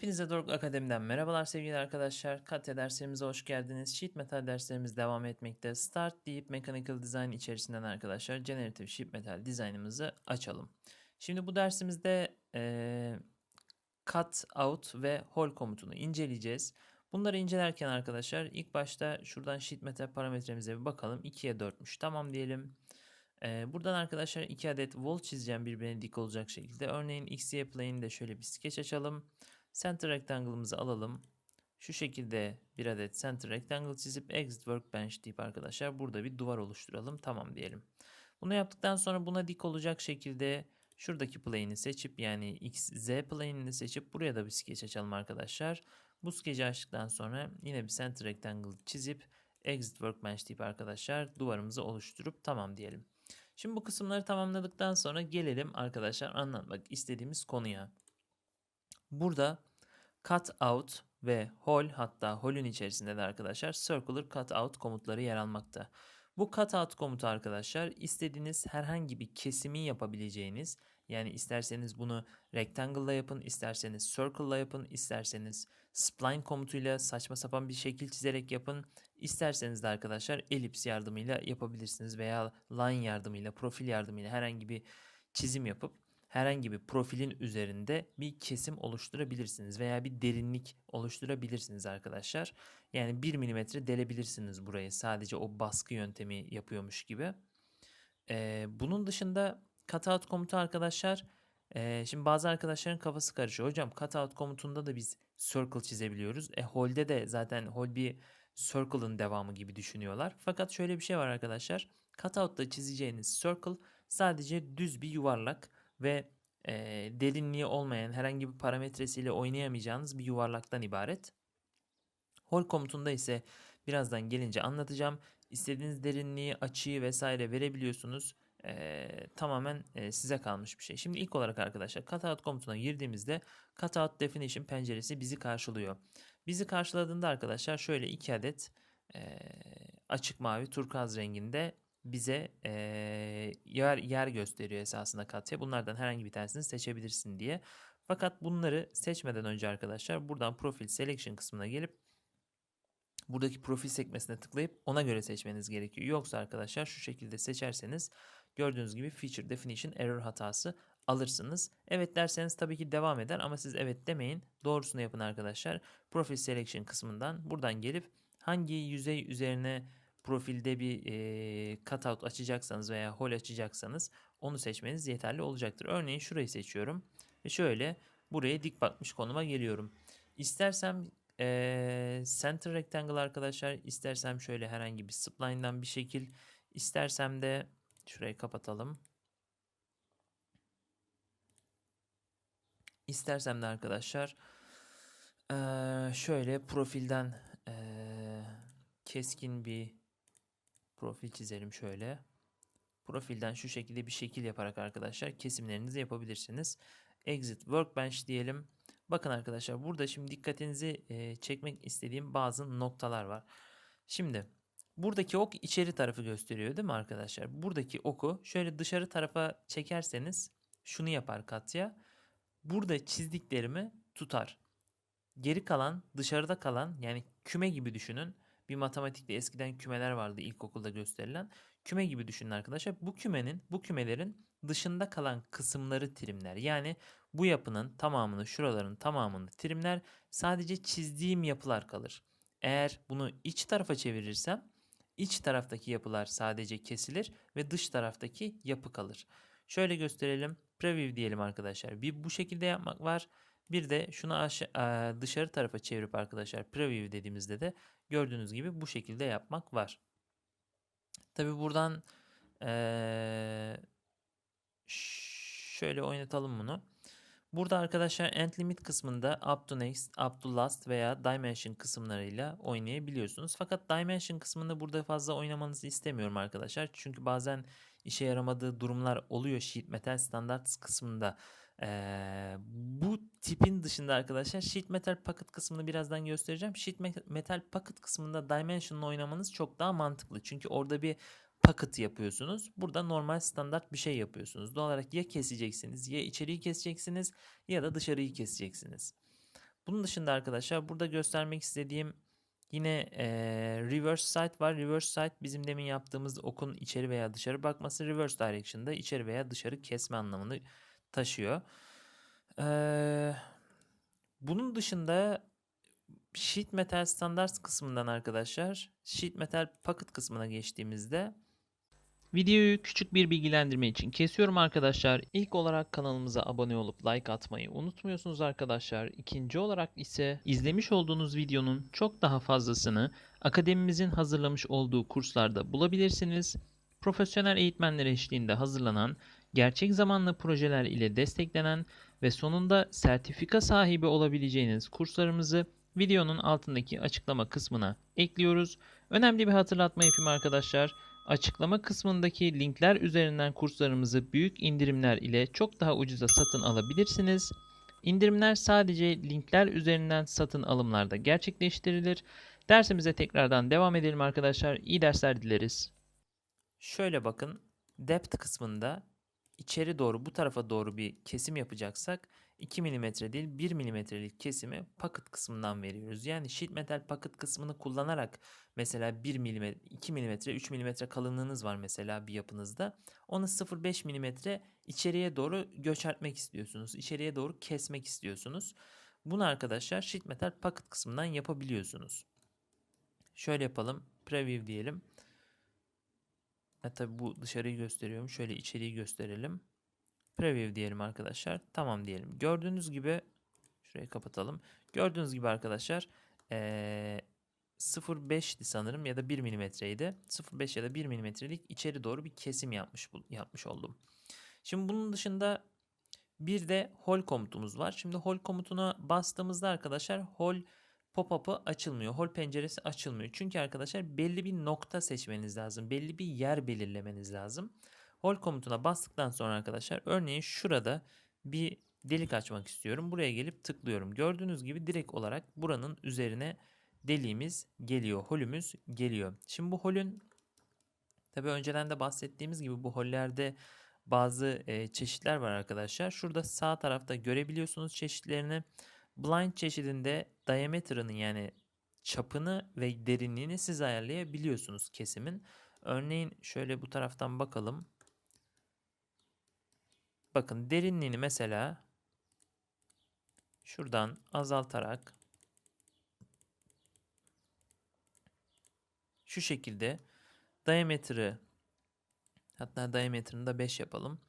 Hepinize Doruk Akademi'den merhabalar sevgili arkadaşlar. Katya derslerimize hoş geldiniz. Sheet Metal derslerimiz devam etmekte. Start deyip Mechanical Design içerisinden arkadaşlar Generative Sheet Metal dizaynımızı açalım. Şimdi bu dersimizde eee, Cut Out ve Hole komutunu inceleyeceğiz. Bunları incelerken arkadaşlar ilk başta şuradan Sheet Metal parametremize bir bakalım. 2'ye 4'müş. Tamam diyelim. Ee, buradan arkadaşlar 2 adet wall çizeceğim birbirine dik olacak şekilde. Örneğin XY plane'de şöyle bir sketch açalım. Center rectangle'ımızı alalım. Şu şekilde bir adet center rectangle çizip exit workbench deyip arkadaşlar burada bir duvar oluşturalım. Tamam diyelim. Bunu yaptıktan sonra buna dik olacak şekilde şuradaki plane'i seçip yani XZ plane'ini seçip buraya da bir sketch açalım arkadaşlar. Bu sketch'i açtıktan sonra yine bir center rectangle çizip exit workbench deyip arkadaşlar duvarımızı oluşturup tamam diyelim. Şimdi bu kısımları tamamladıktan sonra gelelim arkadaşlar anlatmak istediğimiz konuya. Burada cut out ve hole hatta hole'ün içerisinde de arkadaşlar circular cut out komutları yer almakta. Bu cut out komutu arkadaşlar istediğiniz herhangi bir kesimi yapabileceğiniz yani isterseniz bunu rectangle'la yapın, isterseniz circle'la yapın, isterseniz spline komutuyla saçma sapan bir şekil çizerek yapın. İsterseniz de arkadaşlar elips yardımıyla yapabilirsiniz veya line yardımıyla, profil yardımıyla herhangi bir çizim yapıp herhangi bir profilin üzerinde bir kesim oluşturabilirsiniz veya bir derinlik oluşturabilirsiniz arkadaşlar. Yani 1 milimetre delebilirsiniz burayı sadece o baskı yöntemi yapıyormuş gibi. Ee, bunun dışında cutout komutu arkadaşlar ee, şimdi bazı arkadaşların kafası karışıyor. Hocam cutout komutunda da biz circle çizebiliyoruz. E hole'de de zaten hole bir circle'ın devamı gibi düşünüyorlar. Fakat şöyle bir şey var arkadaşlar. Cutout'ta çizeceğiniz circle sadece düz bir yuvarlak ve e, derinliği olmayan herhangi bir parametresiyle oynayamayacağınız bir yuvarlaktan ibaret. Hole komutunda ise birazdan gelince anlatacağım. İstediğiniz derinliği, açıyı vesaire verebiliyorsunuz. E, tamamen e, size kalmış bir şey. Şimdi ilk olarak arkadaşlar cutout komutuna girdiğimizde cutout definition penceresi bizi karşılıyor. Bizi karşıladığında arkadaşlar şöyle iki adet e, açık mavi turkuaz renginde bize e, yer, yer gösteriyor esasında Katya. Bunlardan herhangi bir tanesini seçebilirsin diye. Fakat bunları seçmeden önce arkadaşlar buradan profil selection kısmına gelip buradaki profil sekmesine tıklayıp ona göre seçmeniz gerekiyor. Yoksa arkadaşlar şu şekilde seçerseniz gördüğünüz gibi feature definition error hatası alırsınız. Evet derseniz tabii ki devam eder ama siz evet demeyin. Doğrusunu yapın arkadaşlar. Profil selection kısmından buradan gelip hangi yüzey üzerine profilde bir e, cutout açacaksanız veya hole açacaksanız onu seçmeniz yeterli olacaktır. Örneğin şurayı seçiyorum ve şöyle buraya dik bakmış konuma geliyorum. İstersem e, center rectangle arkadaşlar istersem şöyle herhangi bir spline'dan bir şekil istersem de şurayı kapatalım. İstersem de arkadaşlar e, şöyle profilden e, keskin bir profil çizelim şöyle. Profilden şu şekilde bir şekil yaparak arkadaşlar kesimlerinizi yapabilirsiniz. Exit Workbench diyelim. Bakın arkadaşlar burada şimdi dikkatinizi e, çekmek istediğim bazı noktalar var. Şimdi buradaki ok içeri tarafı gösteriyor değil mi arkadaşlar? Buradaki oku şöyle dışarı tarafa çekerseniz şunu yapar Katya. Burada çizdiklerimi tutar. Geri kalan dışarıda kalan yani küme gibi düşünün bir matematikte eskiden kümeler vardı ilkokulda gösterilen. Küme gibi düşünün arkadaşlar. Bu kümenin, bu kümelerin dışında kalan kısımları trimler. Yani bu yapının tamamını, şuraların tamamını trimler. Sadece çizdiğim yapılar kalır. Eğer bunu iç tarafa çevirirsem iç taraftaki yapılar sadece kesilir ve dış taraftaki yapı kalır. Şöyle gösterelim. Preview diyelim arkadaşlar. Bir bu şekilde yapmak var. Bir de şunu aşağı, dışarı tarafa çevirip arkadaşlar preview dediğimizde de gördüğünüz gibi bu şekilde yapmak var. Tabi buradan ee, şöyle oynatalım bunu. Burada arkadaşlar end limit kısmında up to next, up to last veya dimension kısımlarıyla oynayabiliyorsunuz. Fakat dimension kısmında burada fazla oynamanızı istemiyorum arkadaşlar. Çünkü bazen işe yaramadığı durumlar oluyor sheet metal standards kısmında. Ee, bu tipin dışında arkadaşlar sheet metal packet kısmını birazdan göstereceğim. Sheet metal packet kısmında dimension'la oynamanız çok daha mantıklı. Çünkü orada bir packet yapıyorsunuz. Burada normal standart bir şey yapıyorsunuz. Doğal olarak ya keseceksiniz ya içeriği keseceksiniz ya da dışarıyı keseceksiniz. Bunun dışında arkadaşlar burada göstermek istediğim yine eee, reverse sight var. Reverse sight bizim demin yaptığımız okun içeri veya dışarı bakması. Reverse direction'da içeri veya dışarı kesme anlamını taşıyor. Bunun dışında sheet metal standarts kısmından arkadaşlar sheet metal packet kısmına geçtiğimizde Videoyu küçük bir bilgilendirme için kesiyorum arkadaşlar. İlk olarak kanalımıza abone olup like atmayı unutmuyorsunuz arkadaşlar. İkinci olarak ise izlemiş olduğunuz videonun çok daha fazlasını akademimizin hazırlamış olduğu kurslarda bulabilirsiniz. Profesyonel eğitmenler eşliğinde hazırlanan, gerçek zamanlı projeler ile desteklenen ve sonunda sertifika sahibi olabileceğiniz kurslarımızı videonun altındaki açıklama kısmına ekliyoruz. Önemli bir hatırlatma yapayım arkadaşlar. Açıklama kısmındaki linkler üzerinden kurslarımızı büyük indirimler ile çok daha ucuza satın alabilirsiniz. İndirimler sadece linkler üzerinden satın alımlarda gerçekleştirilir. Dersimize tekrardan devam edelim arkadaşlar. İyi dersler dileriz. Şöyle bakın. Depth kısmında içeri doğru bu tarafa doğru bir kesim yapacaksak 2 mm değil 1 mm'lik kesimi pocket kısmından veriyoruz. Yani sheet metal pocket kısmını kullanarak mesela 1 mm, 2 mm, 3 mm kalınlığınız var mesela bir yapınızda. Onu 0.5 mm içeriye doğru göçertmek istiyorsunuz. İçeriye doğru kesmek istiyorsunuz. Bunu arkadaşlar sheet metal pocket kısmından yapabiliyorsunuz. Şöyle yapalım. Preview diyelim. Ha, tabii bu dışarıyı gösteriyorum. Şöyle içeriği gösterelim. Preview diyelim arkadaşlar. Tamam diyelim. Gördüğünüz gibi şurayı kapatalım. Gördüğünüz gibi arkadaşlar ee, 0.5'ti sanırım ya da 1 milimetreydi. 0.5 ya da 1 milimetrelik içeri doğru bir kesim yapmış yapmış oldum. Şimdi bunun dışında bir de hol komutumuz var. Şimdi hol komutuna bastığımızda arkadaşlar hol pop-up'ı açılmıyor. Hol penceresi açılmıyor. Çünkü arkadaşlar belli bir nokta seçmeniz lazım. Belli bir yer belirlemeniz lazım. Hol komutuna bastıktan sonra arkadaşlar örneğin şurada bir delik açmak istiyorum. Buraya gelip tıklıyorum. Gördüğünüz gibi direkt olarak buranın üzerine deliğimiz geliyor. Holümüz geliyor. Şimdi bu holün tabi önceden de bahsettiğimiz gibi bu hollerde bazı e, çeşitler var arkadaşlar. Şurada sağ tarafta görebiliyorsunuz çeşitlerini. Blind çeşidinde diameter'ını yani çapını ve derinliğini siz ayarlayabiliyorsunuz kesimin. Örneğin şöyle bu taraftan bakalım. Bakın derinliğini mesela şuradan azaltarak şu şekilde diametri hatta diametrini da 5 yapalım.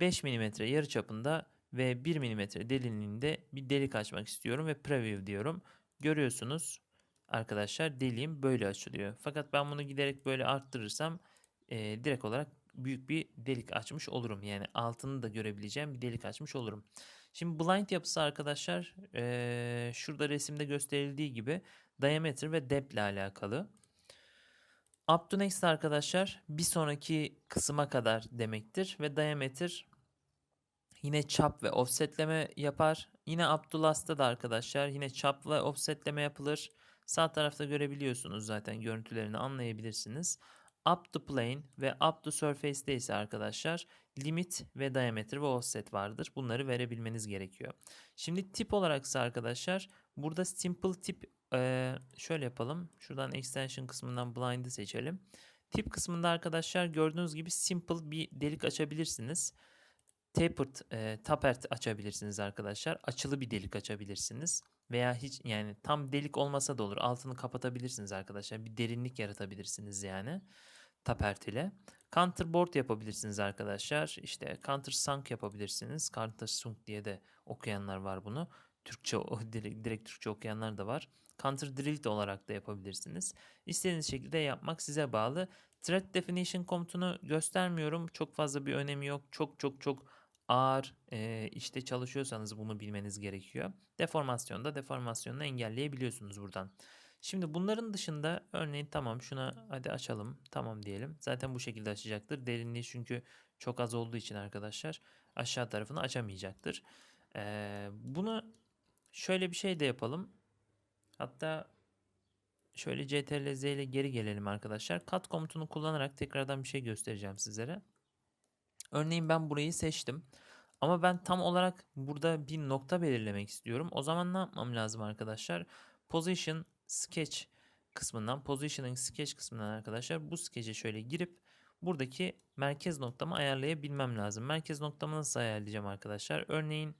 5 mm yarı çapında ve 1 mm derinliğinde bir delik açmak istiyorum ve preview diyorum. Görüyorsunuz arkadaşlar deliğim böyle açılıyor. Fakat ben bunu giderek böyle arttırırsam e, direkt olarak büyük bir delik açmış olurum. Yani altını da görebileceğim bir delik açmış olurum. Şimdi blind yapısı arkadaşlar e, şurada resimde gösterildiği gibi diameter ve depth ile alakalı. Up to next arkadaşlar bir sonraki kısma kadar demektir ve diameter yine çap ve offsetleme yapar. Yine last'ta da arkadaşlar yine çap ve offsetleme yapılır. Sağ tarafta görebiliyorsunuz zaten görüntülerini anlayabilirsiniz. Up to plane ve up to surface'te ise arkadaşlar limit ve diameter ve offset vardır. Bunları verebilmeniz gerekiyor. Şimdi tip olarak ise arkadaşlar burada simple tip ee, şöyle yapalım. Şuradan extension kısmından blind'ı seçelim. Tip kısmında arkadaşlar gördüğünüz gibi simple bir delik açabilirsiniz. Tapered, e, tapered açabilirsiniz arkadaşlar. Açılı bir delik açabilirsiniz. Veya hiç yani tam delik olmasa da olur. Altını kapatabilirsiniz arkadaşlar. Bir derinlik yaratabilirsiniz yani. Tapert ile. Counterboard yapabilirsiniz arkadaşlar. İşte counter sunk yapabilirsiniz. Counter sunk diye de okuyanlar var bunu. Türkçe direkt, direkt Türkçe okuyanlar da var. Counter drilled olarak da yapabilirsiniz. İstediğiniz şekilde yapmak size bağlı. Thread definition komutunu göstermiyorum. Çok fazla bir önemi yok. Çok çok çok ağır e, işte çalışıyorsanız bunu bilmeniz gerekiyor. Deformasyonda deformasyonunu engelleyebiliyorsunuz buradan. Şimdi bunların dışında örneğin tamam şuna hadi açalım. Tamam diyelim. Zaten bu şekilde açacaktır. Derinliği çünkü çok az olduğu için arkadaşlar aşağı tarafını açamayacaktır. Ee, bunu şöyle bir şey de yapalım. Hatta şöyle CTRL Z ile geri gelelim arkadaşlar. Kat komutunu kullanarak tekrardan bir şey göstereceğim sizlere. Örneğin ben burayı seçtim. Ama ben tam olarak burada bir nokta belirlemek istiyorum. O zaman ne yapmam lazım arkadaşlar? Position Sketch kısmından, Positioning Sketch kısmından arkadaşlar bu sketch'e şöyle girip buradaki merkez noktamı ayarlayabilmem lazım. Merkez noktamı nasıl ayarlayacağım arkadaşlar? Örneğin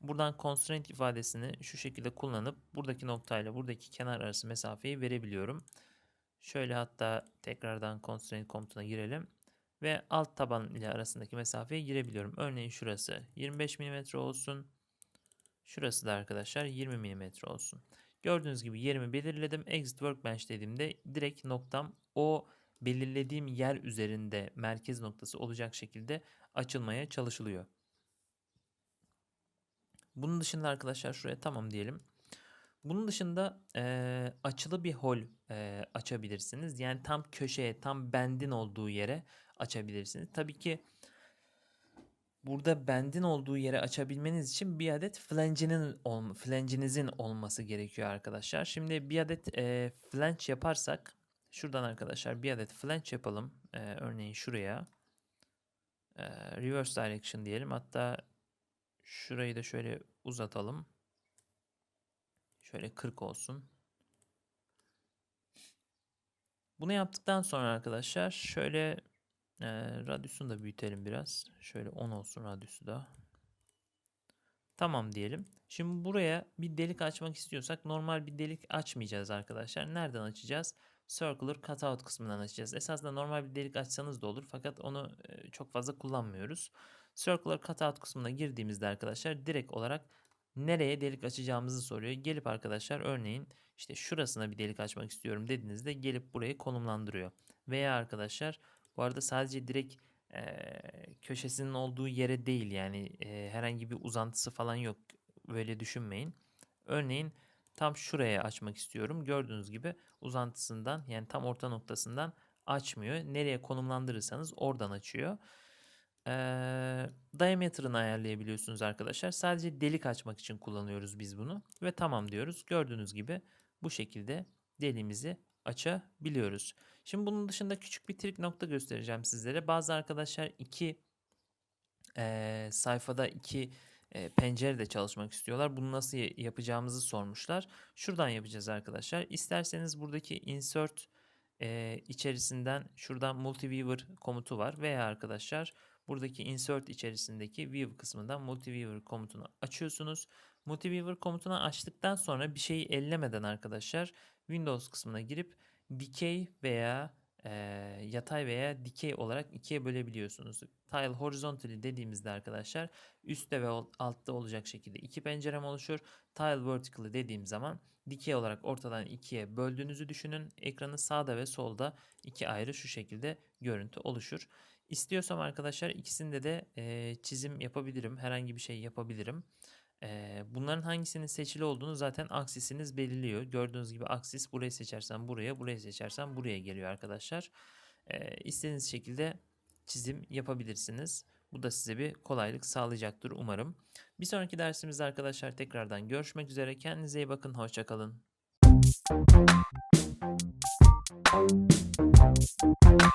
buradan constraint ifadesini şu şekilde kullanıp buradaki noktayla buradaki kenar arası mesafeyi verebiliyorum. Şöyle hatta tekrardan constraint komutuna girelim ve alt taban ile arasındaki mesafeye girebiliyorum. Örneğin şurası 25 mm olsun. Şurası da arkadaşlar 20 mm olsun. Gördüğünüz gibi yerimi belirledim. Exit Workbench dediğimde direkt noktam o belirlediğim yer üzerinde merkez noktası olacak şekilde açılmaya çalışılıyor. Bunun dışında arkadaşlar şuraya tamam diyelim. Bunun dışında e, açılı bir hol e, açabilirsiniz. Yani tam köşeye, tam bendin olduğu yere açabilirsiniz. Tabii ki burada bendin olduğu yere açabilmeniz için bir adet flange'inin olma, olması gerekiyor arkadaşlar. Şimdi bir adet e, flange yaparsak şuradan arkadaşlar bir adet flange yapalım. E, örneğin şuraya e, reverse direction diyelim. Hatta şurayı da şöyle uzatalım. Şöyle 40 olsun. Bunu yaptıktan sonra arkadaşlar şöyle e, radyusunu da büyütelim biraz. Şöyle 10 olsun radyusu da. Tamam diyelim. Şimdi buraya bir delik açmak istiyorsak normal bir delik açmayacağız arkadaşlar. Nereden açacağız? Circular cutout kısmından açacağız. Esasında normal bir delik açsanız da olur fakat onu e, çok fazla kullanmıyoruz. Circular cutout kısmına girdiğimizde arkadaşlar direkt olarak nereye delik açacağımızı soruyor. Gelip arkadaşlar örneğin işte şurasına bir delik açmak istiyorum dediğinizde gelip burayı konumlandırıyor. Veya arkadaşlar bu arada sadece direkt e, köşesinin olduğu yere değil yani e, herhangi bir uzantısı falan yok. Böyle düşünmeyin. Örneğin tam şuraya açmak istiyorum. Gördüğünüz gibi uzantısından yani tam orta noktasından açmıyor. Nereye konumlandırırsanız oradan açıyor. Ee, diameter'ını ayarlayabiliyorsunuz arkadaşlar. Sadece delik açmak için kullanıyoruz biz bunu. Ve tamam diyoruz. Gördüğünüz gibi bu şekilde deliğimizi açabiliyoruz. Şimdi bunun dışında küçük bir trik nokta göstereceğim sizlere. Bazı arkadaşlar iki e, sayfada iki e, pencerede çalışmak istiyorlar. Bunu nasıl yapacağımızı sormuşlar. Şuradan yapacağız arkadaşlar. İsterseniz buradaki insert e, içerisinden şuradan multiviewer komutu var veya arkadaşlar buradaki insert içerisindeki view kısmından multiviewer komutunu açıyorsunuz. Multiviewer komutunu açtıktan sonra bir şeyi ellemeden arkadaşlar Windows kısmına girip dikey veya e, yatay veya dikey olarak ikiye bölebiliyorsunuz. Tile horizontally dediğimizde arkadaşlar üstte ve altta olacak şekilde iki pencerem oluşur. Tile vertically dediğim zaman dikey olarak ortadan ikiye böldüğünüzü düşünün. Ekranı sağda ve solda iki ayrı şu şekilde görüntü oluşur. İstiyorsam arkadaşlar ikisinde de e, çizim yapabilirim. Herhangi bir şey yapabilirim. Bunların hangisinin seçili olduğunu zaten aksisiniz belirliyor. Gördüğünüz gibi aksis burayı seçersen buraya, burayı seçersen buraya geliyor arkadaşlar. E, şekilde çizim yapabilirsiniz. Bu da size bir kolaylık sağlayacaktır umarım. Bir sonraki dersimizde arkadaşlar tekrardan görüşmek üzere. Kendinize iyi bakın. Hoşçakalın. Thank you.